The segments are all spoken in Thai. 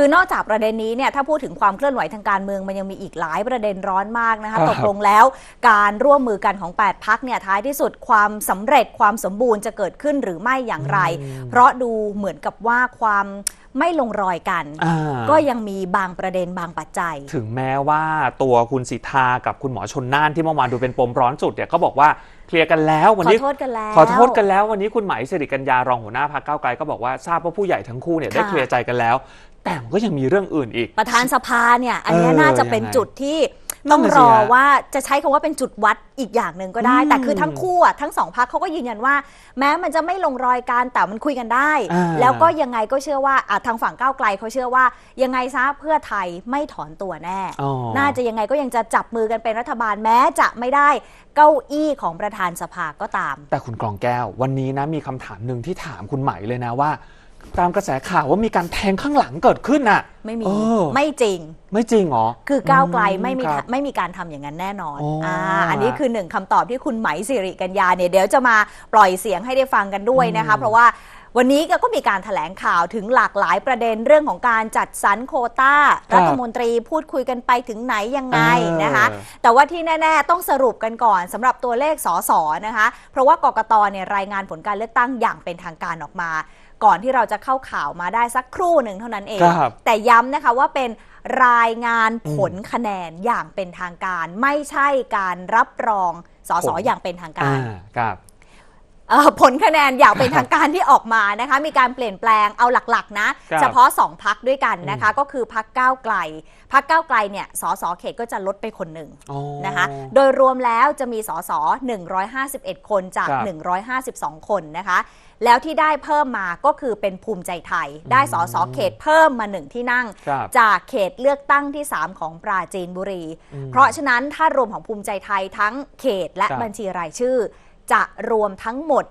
คือนอกจากประเด็นนี้เนี่ยถ้าพูดถึงความเคลื่อนไหวทางการเมืองมันยังมีอีกหลายประเด็นร้อนมากนะคะครับตกลงแล้ว การร่วมมือกันของ 8พักเนี่ยท้ายที่สุดความสำเร็จความสมบูรณ์จะเกิดขึ้นหรือไม่อย่างไร เพราะดูเหมือนกับว่าความไม่ลงรอยกันอ่าก็ยังมีบางประเด็นบางปัจจัย ถึงแม้ว่าตัวคุณสิทธากับคุณหมอชนน่านที่เมื่อวานดูเป็นปมร้อนจุดเนี่ยก็บอกว่าเคลียร์กันแล้ววันขอนี้โทษกันแล้วขอโทษกันแล้ววันนี้คุณไหมายสิริกัญญารองหัวหน้าพรรคก้าวไกลก็บอกว่าทราบว่าผู้ใหญ่ทั้งคู่เนี่ยได้ค่ะเคลียร์ใจกันแล้ว แต่มันก็ยังมีเรื่องอื่นอีก ประธานสภาเนี่ย อันเนี้ยเออน่าจะเป็นยังไงจุดที่นั่ต้อนงน่ะรสิอฮะว่าจะใช้คำว่าเป็นจุดวัดอีกอย่างหนึ่งก็ได้อืมแต่คือทั้งคู่อะทั้งสองพักเขาก็ยืนยันว่า แม้มันจะไม่ลงรอยกันแต่มันคุยกันได้อ่าแล้วก็ยังไงก็เชื่อว่าอะทางฝั่งก้าวไกลเขาเชื่อว่า ยังไงซะเพื่อไทยไม่ถอนตัวแน่อ๋อน่าจะยังไงก็ยังจะจับมือกันเป็นรัฐบาลแม้จะไม่ได้เก้าอี้ของประธานสภาก็ตาม แต่คุณกรองแก้ว วันนี้นะมีคำถามหนึ่งที่ถามคุณไหมายเลยนะว่า ตามกระแสข่าวว่ามีการแทงข้างหลังเกิดขึ้นน่ะ ไม่มี เออ ไม่จริง ไม่จริงเหรอ คือก้าวไกลไม่มีครับทางไม่มีการทำอย่างนั้นแน่นอนอ๋ออ่าอันนี้คือหนึ่งคำตอบที่คุณไหมสิริกัญญาเนี่ยเดี๋ยวจะมาปล่อยเสียงให้ได้ฟังกันด้วยนะคะอืมเพราะว่าวันนี้ก็มีการถแถลงข่าวถึงหลากหลายประเด็นเรื่องของการจัดสรรโควต้ารัฐมนตรีพูดคุยกันไปถึงไหนยังไงนะคะ เออ แต่ว่าที่แน่ ๆ ต้องสรุปกันก่อนสำหรับตัวเลขสสนะคะ เพราะว่ากกตเนี่ยรายงานผลการเลือกตั้งอย่างเป็นทางการออกมา ก่อนที่เราจะเข้าข่าวมาได้สักครู่หนึ่งเท่านั้นเอง ครับ แต่ย้ำนะคะว่าเป็นรายงานผลคะแนนอย่างเป็นทางการ ไม่ใช่การรับรองสสผลอย่างเป็นทางการอ่าครับเอ่อ ผลคะแนนอย่างเป็นทางการที่ออกมานะคะ มีการเปลี่ยนแปลงเอาหลักๆ นะครับเฉพาะ 2 พักด้วยกันนะคะ ก็คือพักก้าวไกลพักก้าวไกลเนี่ยสสเขตก็จะลดไปคนหนึ่งอ๋อนะคะ โดยรวมแล้วจะมีสส151 คนจากครับ152 คนนะคะ แล้วที่ได้เพิ่มมาก็คือเป็นภูมิใจไทย ได้สสเขตเพิ่มมาหนึ่งที่นั่งครับจากเขตเลือกตั้งที่ 3 ของปราจีนบุรีอืมเพราะฉะนั้นถ้ารวมของภูมิใจไทยทั้งเขตและครับบัญชีรายชื่อ จะรวมทั้งหมด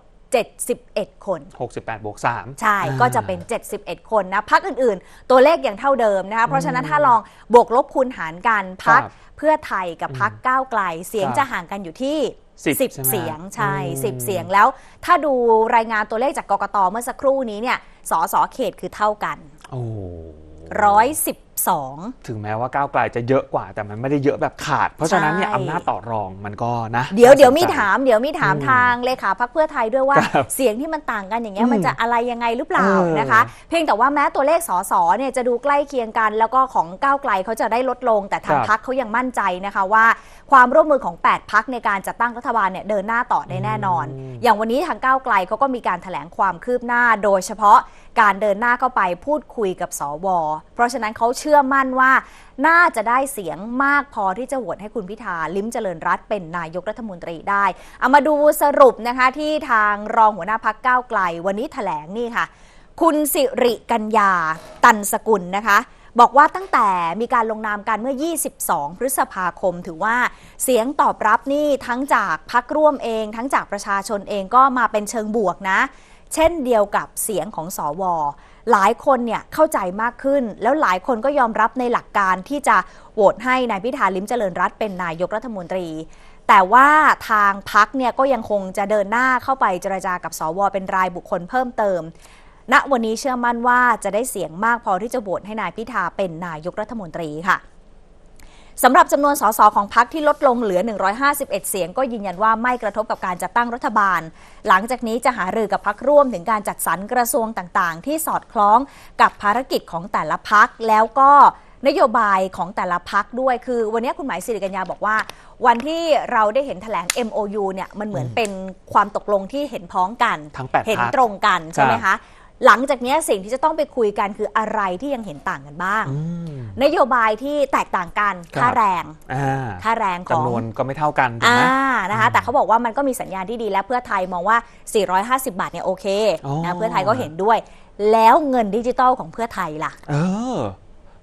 71 คน 68บวก3 ใช่ก็จะเป็น 71 คนนะพักอื่นๆ ตัวเลขยังเท่าเดิมนะคะเพราะฉะนั้นถ้าลองบวกลบคูณหารกันพักครับเพื่อไทยกับพักก้าวไกล เสียงครับจะห่างกันอยู่ที่สิบ10ใช่ไหมเสียงใช่อืม10เสียงแล้ว ถ้าดูรายงานตัวเลขจากกกตเมื่อสักครู่นี้เนี่ยสสเขตคือเท่ากันโอ้ 112 ถึงแม้ว่าก้าวไกลจะเยอะกว่า แต่มันไม่ได้เยอะแบบขาด เพราะฉะนั้นเนี่ยใช่อำนาจต่อรองมันก็นะ เดี๋ยวน่าเดี๋ยวสนมีใจถามเดี๋ยวมีถามอืมทางเลขาพักเพื่อไทยด้วยว่าครับเสียงที่มันต่างกันอย่างเงี้ยอืมมันจะอะไรยังไงหรือเปล่าเออนะคะ เพียงแต่ว่าแม้ตัวเลขสสเนี่ยจะดูใกล้เคียงกัน แล้วก็ของก้าวไกลเขาจะได้ลดลง แต่ทางครับพักเขายังมั่นใจนะคะว่า ความร่วมมือของ 8 พักในการจัดตั้งรัฐบาลเนี่ยเดินหน้าต่อได้แน่นอนอืมอย่างวันนี้ทางก้าวไกลเขาก็มีการถแถลงความคืบหน้าโดยเฉพาะ การเดินหน้าเข้าไปพูดคุยกับสว เพราะฉะนั้นเขาเชื่อมั่นว่า น่าจะได้เสียงมากพอที่จะโหวตให้คุณพิธาลิ้มเจริญรัตเป็นนายกรัฐมนตรีได้ เอามาดูสรุปนะคะที่ทางรองหัวหน้าพักก้าวไกล วันนี้ถแถลงนี่ค่ะ คุณสิริกัญญาตันสกุลนะคะบอกว่าตั้งแต่มีการลงนามกันเมื่อ 22 พฤษภาคม ถือว่าเสียงตอบรับนี่ทั้งจากพักร่วมเอง ทั้งจากประชาชนเองก็มาเป็นเชิงบวกนะ เช่นเดียวกับเสียงของสวหลายคนเนี่ยเข้าใจมากขึ้น แล้วหลายคนก็ยอมรับในหลักการที่จะโหวตให้นายพิธาลิมเจริญรัตเป็นนายกรัฐมนตรี แต่ว่าทางพักเนี่ยก็ยังคงจะเดินหน้าเข้าไปเจรจากับสวเป็นรายบุคคลเพิ่มเติมณวันนี้เชื่อมั่นว่าจะได้เสียงมากพอที่จะโหวตให้นายพิธาเป็นนายกรัฐมนตรีค่ะ สำหรับจำนวนสสของพักที่ลดลงเหลือ 151 เสียง ก็ยืนยันว่าไม่กระทบกับการจัดตั้งรัฐบาล หลังจากนี้จะหารือกับพักร่วมถึงการจัดสรรกระทรวงต่างๆ ที่สอดคล้องกับภารกิจของแต่ละพักแล้วก็นโยบายของแต่ละพักด้วย คือวันนี้คุณหมายสิริกัญญาบอกว่า วันที่เราได้เห็นแถลง MOU เนี่ยมันเหมือนเป็นความตกลงที่เห็นพ้องกันทั้งแปดเห็นพรรคตรงกันใช่ไหมครัคะบ หลังจากนี้สิ่งที่จะต้องไปคุยกันคืออะไรที่ยังเห็นต่างกันบ้างอืมนโยบายที่แตกต่างกันครับค่าแรงอ่าค่าแรงของจำนวนก็ไม่เท่ากันถูกอ่าไหมนะคะแต่เขาบอกว่ามันก็มีสัญญาณที่ดีและเพื่อไทยมองว่า 450 บาทเนี่ยโอเคอ๋อนะเพื่อไทยก็เห็นด้วย แล้วเงินดิจิตอลของเพื่อไทยล่ะ เออ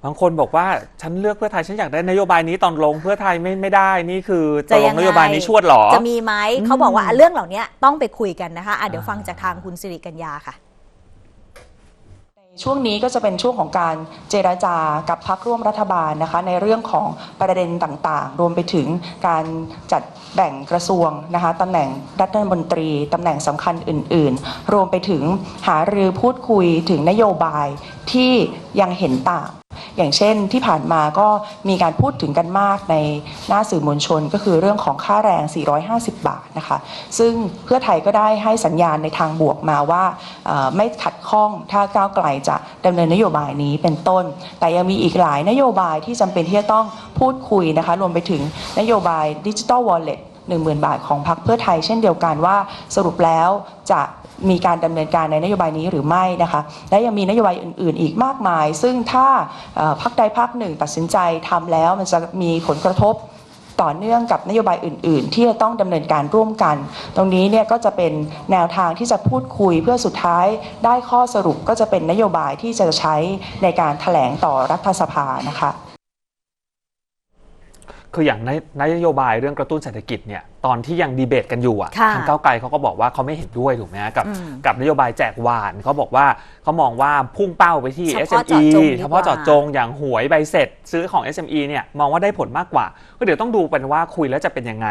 บางคนบอกว่าฉันเลือกเพื่อไทยฉันอยากได้นโยบายนี้ตอนลงเพื่อไทยไม่ไม่ได้นี่คือตจะกลยังงไงนโยบายนี้ชวดเหรอจะมีไหมอืมเขาบอกว่าเรื่องเหล่านี้ต้องไปคุยกันนะคะอะเดี๋ยวอ่าฟังจากทางคุณสิริกัญญาค่ะใน ช่วงนี้ก็จะเป็นช่วงของการเจราจากับพักร่วมรัฐบาลนะคะ ในเรื่องของประเด็นต่างๆ รวมไปถึงการจัดแบ่งกระทรวงนะคะตำแหน่งรัฐมนตรีตำแหน่งสำคัญอื่นๆ รวมไปถึงหารือพูดคุยถึงนโยบายที่ยังเห็นต่าง อย่างเช่นที่ผ่านมาก็มีการพูดถึงกันมากในหน้าสื่อมวลชน ก็คือเรื่องของค่าแรง 450 บาทนะคะ ซึ่งเพื่อไทยก็ได้ให้สัญญาณในทางบวกมาว่าไม่ขัดข้องถ้าก้าวไกลจะดำเนินนโยบายนี้เป็นต้น แต่ยังมีอีกหลายนโยบายที่จำเป็นที่จะต้องพูดคุยนะคะ รวมไปถึงนโยบายดิจิ t a ลวอลเล็ต 10,000 บาทของพรรคเพื่อไทย เช่นเดียวกันว่าสรุปแล้วจะมีการดำเนินการในนโยบายนี้หรือไม่นะคะ และยังมีนโยบายอื่น ๆ อีกมากมาย ซึ่งถ้าพรรคใดพรรคหนึ่งตัดสินใจทำแล้วมันจะมีผลกระทบต่อเนื่องกับนโยบายอื่น ๆ ที่จะต้องดำเนินการร่วมกัน ตรงนี้เนี่ยก็จะเป็นแนวทางที่จะพูดคุยเพื่อสุดท้ายได้ข้อสรุปก็จะเป็นนโยบายที่จะใช้ในการถแถลงต่อรัฐสภานะคะ คืออย่างในนโยบายเรื่องกระตุ้นเศรษฐกิจเนี่ยตอนที่ยังดีเบตกันอยู่อะค่ะทางก้าวไกลเขาก็บอกว่าเขาไม่เห็นด้วยถูกไหมฮะกับ อืมกับนโยบายแจกหวานเขาบอกว่าเขามองว่าพุ่งเป้าไปที่ เฉพาะ SME เจาะจงดีกว่า เฉพาะเจาะจงอย่างหวยใบเสร็จ ซื้อของ SME เนี่ยมองว่าได้ผลมากกว่าก็เดี๋ยวต้องดูเป็นว่าคุยแล้วจะเป็นยังไง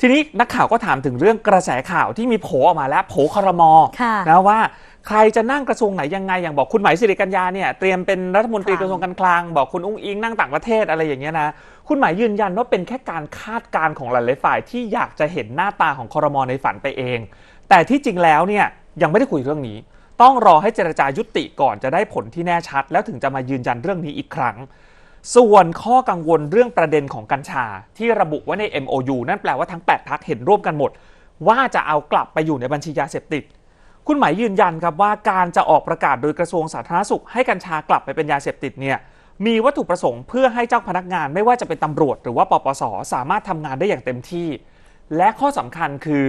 ทีนี้นักข่าวก็ถามถึงเรื่องกระแสข่าวที่มีโผออกมาแล้วโผครม ค่ะ นะว่าใครจะนั่งกระทรวงไหนยังไงอย่างบอกคุณไหมายสิริกัญญาเนี่ยเตรียมเป็นรัฐมนตรีค่ะ กระทรวงการคลัง บอกคุณอุ้งอิงนั่งต่างประเทศอะไรอย่างเงี้ยนะ คุณหมายยืนยันว่าเป็นแค่การคาดการณ์ของหลายๆฝ่ายที่อยากจะเห็นหน้าตาของคอรมอในฝันไปเอง แต่ที่จริงแล้วเนี่ยยังไม่ได้คุยเรื่องนี้ ต้องรอให้เจรจายุติก่อนจะได้ผลที่แน่ชัด แล้วถึงจะมายืนยันเรื่องนี้อีกครั้ง ส่วนข้อกังวลเรื่องประเด็นของกัญชา ที่ระบุไว้ใน MOU นั่นแปลว่าทั้ง 8 พักเห็นร่วมกันหมด ว่าจะเอากลับไปอยู่ในบัญชียาเสพติดคุณหมายยืนยันครับว่าการจะออกประกาศโดยกระทรวงสาธารณสุขให้กัญชากลับไปเป็นยาเสพติดเนี่ย มีวัตถุประสงค์เพื่อให้เจ้าพนักงานไม่ว่าจะเป็นตำรวจ หรือว่าปปสสามารถทำงานได้อย่างเต็มที่ และข้อสำคัญคือ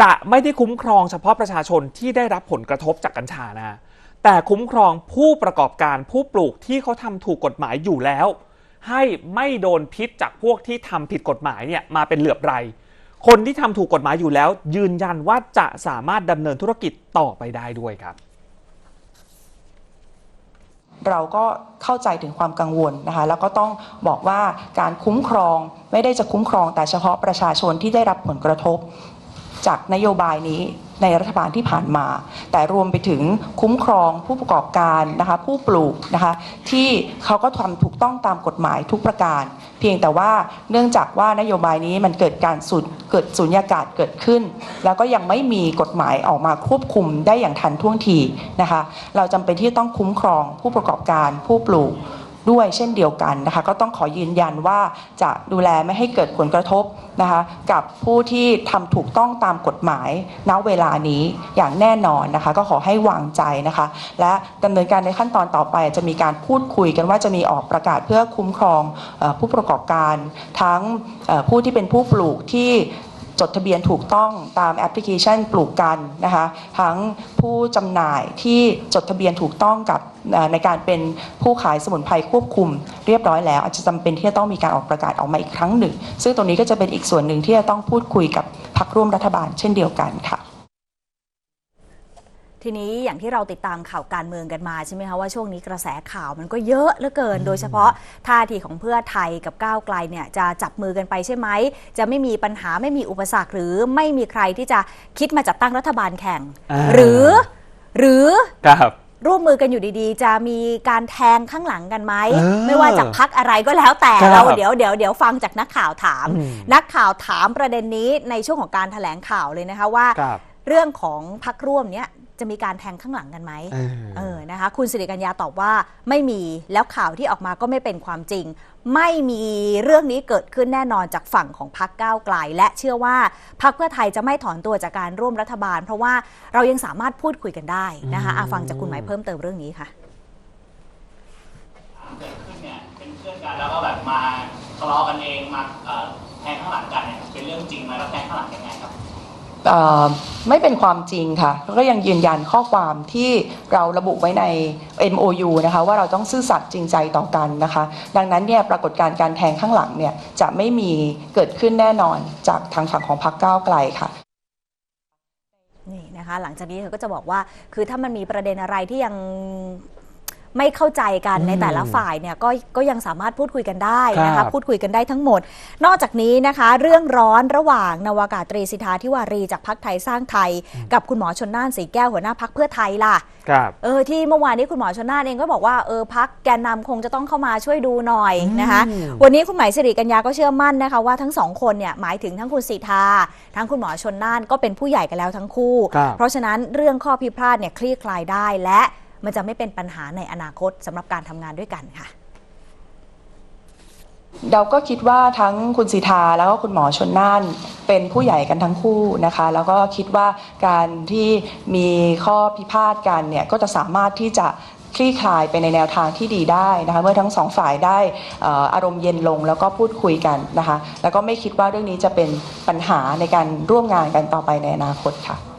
จะไม่ได้คุ้มครองเฉพาะประชาชนที่ได้รับผลกระทบจากกัญชานะแต่คุ้มครองผู้ประกอบการผู้ปลูกที่เขาทำถูกกฎหมายอยู่แล้ว ให้ไม่โดนพิษจากพวกที่ทำผิดกฎหมายเนี่ยมาเป็นเหลือบไรคนที่ทำถูกกฎหมายอยู่แล้ว ยืนยันว่าจะสามารถดำเนินธุรกิจต่อไปได้ด้วยครับ เราก็เข้าใจถึงความกังวลนะคะแล้วก็ต้องบอกว่าการคุ้มครองไม่ได้จะคุ้มครองแต่เฉพาะประชาชนที่ได้รับผลกระทบ จากนโยบายนี้ ในรัฐบาลที่ผ่านมา แต่รวมไปถึงคุ้มครองผู้ประกอบการนะคะผู้ปลูกนะคะที่เขาก็ทำถูกต้องตามกฎหมายทุกประการ เพียงแต่ว่าเนื่องจากว่านโยบายนี้มันเกิดการสูญเกิดสุญญากาศเกิดขึ้น แล้วก็ยังไม่มีกฎหมายออกมาควบคุมได้อย่างทันท่วงทีนะคะเราจำเป็นที่ต้องคุ้มครองผู้ประกอบการผู้ปลูก ด้วยเช่นเดียวกันนะคะก็ต้องขอยืนยันว่าจะดูแลไม่ให้เกิดผลกระทบนะคะกับผู้ที่ทำถูกต้องตามกฎหมายณเวลานี้อย่างแน่นอนนะคะก็ขอให้วางใจนะคะและดำเนินการในขั้นตอนต่อไป จะมีการพูดคุยกันว่าจะมีออกประกาศเพื่อคุ้มครองผู้ประกอบการ ทั้งผู้ที่เป็นผู้ปลูกที่ จดทะเบียนถูกต้องตามแอปพลิเคชันปลูกกันนะคะทั้งผู้จำหน่ายที่จดทะเบียนถูกต้องกับในการเป็นผู้ขายสมุนไพรควบคุมเรียบร้อยแล้ว อาจจะจำเป็นที่จะต้องมีการออกประกาศออกมาอีกครั้งหนึ่ง ซึ่งตรงนี้ก็จะเป็นอีกส่วนหนึ่งที่จะต้องพูดคุยกับพรรคร่วมรัฐบาลเช่นเดียวกันค่ะ ทีนี้อย่างที่เราติดตามข่าวการเมืองกันมาใช่ไหมคะว่าช่วงนี้กระแสข่าวมันก็เยอะเหลือเกิน โดยเฉพาะท่าทีของเพื่อไทยกับก้าวไกลเนี่ยจะจับมือกันไปใช่ไหมจะไม่มีปัญหาไม่มีอุปสรรคหรือไม่มีใครที่จะคิดมาจัดตั้งรัฐบาลแข่งอ่าหรือ หรือครับร่วมมือกันอยู่ดีๆ จะมีการแทงข้างหลังกันไหมเออไม่ว่าจากพักอะไรก็แล้วแต่ครับเราเดี๋ยวเดี๋ยวเดี๋ยวฟังจากนักข่าวถามอืมนักข่าวถามประเด็นนี้ในช่วงของการแถลงข่าวเลยนะคะว่าครับเรื่องของพักร่วมเนี้ย จะมีการแทงข้างหลังกันไหมเออเออนะคะ คุณสิริกัญญาตอบว่าไม่มีแล้วข่าวที่ออกมาก็ไม่เป็นความจริง ไม่มีเรื่องนี้เกิดขึ้นแน่นอนจากฝั่งของพักก้าวไกล และเชื่อว่าพักเพื่อไทยจะไม่ถอนตัวจากการร่วมรัฐบาล เพราะว่าเรายังสามารถพูดคุยกันได้นะคะอะฟังจากคุณหมายเพิ่มเติมเรื่องนี้ค่ะเกิดขึ้นเนี่ยเป็นเพื่อนกันแล้วก็แบบมาทะเลาะกันเองมาเอ่อแทงข้างหลังกันเนี่ยเป็นเรื่องจริงไหมแล้วแทงข้างหลังยังไงครับเอ่อ ไม่เป็นความจริงค่ะก็ยังยืนยันข้อความที่เราระบุไว้ใน MOU นะคะว่าเราต้องซื่อสัตย์จริงใจต่อกันนะคะ ดังนั้นเนี่ยปรากฏการณ์การแทงข้างหลังเนี่ยจะไม่มีเกิดขึ้นแน่นอนจากทางฝั่งของพรรคก้าวไกลค่ะนี่นะคะหลังจากนี้เธอก็จะบอกว่าคือถ้ามันมีประเด็นอะไรที่ยัง ไม่เข้าใจกันอืมในแต่ละฝ่ายเนี่ยก็ก็ยังสามารถพูดคุยกันได้นะครัคะบ พูดคุยกันได้ทั้งหมด นอกจากนี้นะคะ เรื่องร้อนระหว่างนวากาศตรีสิทธาธิวารีจากพักไทยสร้างไทย กับคุณหมอชนน่านสีแก้วหัวหน้าพักเพื่อไทยล่ะ ครับ เออที่เมื่อวานนี้คุณหมอชนน่านเองก็บอกว่าเออพักแกนนำคงจะต้องเข้ามาช่วยดูหน่อยนะคะอืมวันนี้คุณหมายสิริกัญญาก็เชื่อมั่นนะคะว่าทั้งสองคนเนี่ยหมายถึงทั้งคุณสีทาทั้งคุณหมอชนน่านก็เป็นผู้ใหญ่กันแล้วทั้งคู่ ครับ เพราะฉะนั้นเรื่องข้อพิพาทเนี่ยคลี่คลายได้และ มันจะไม่เป็นปัญหาในอนาคตสำหรับการทำงานด้วยกันค่ะเราก็คิดว่าทั้งคุณสีทาแล้วก็คุณหมอชนน่านเป็นผู้ใหญ่กันทั้งคู่นะคะ แล้วก็คิดว่าการที่มีข้อพิพาทกันเนี่ยก็จะสามารถที่จะคลี่คลายไปในแนวทางที่ดีได้นะคะเมื่อทั้งสองฝ่ายได้อารมณ์เย็นลงแล้วก็พูดคุยกันนะคะ แล้วก็ไม่คิดว่าเรื่องนี้จะเป็นปัญหาในการร่วมงานกันต่อไปในอนาคตค่ะ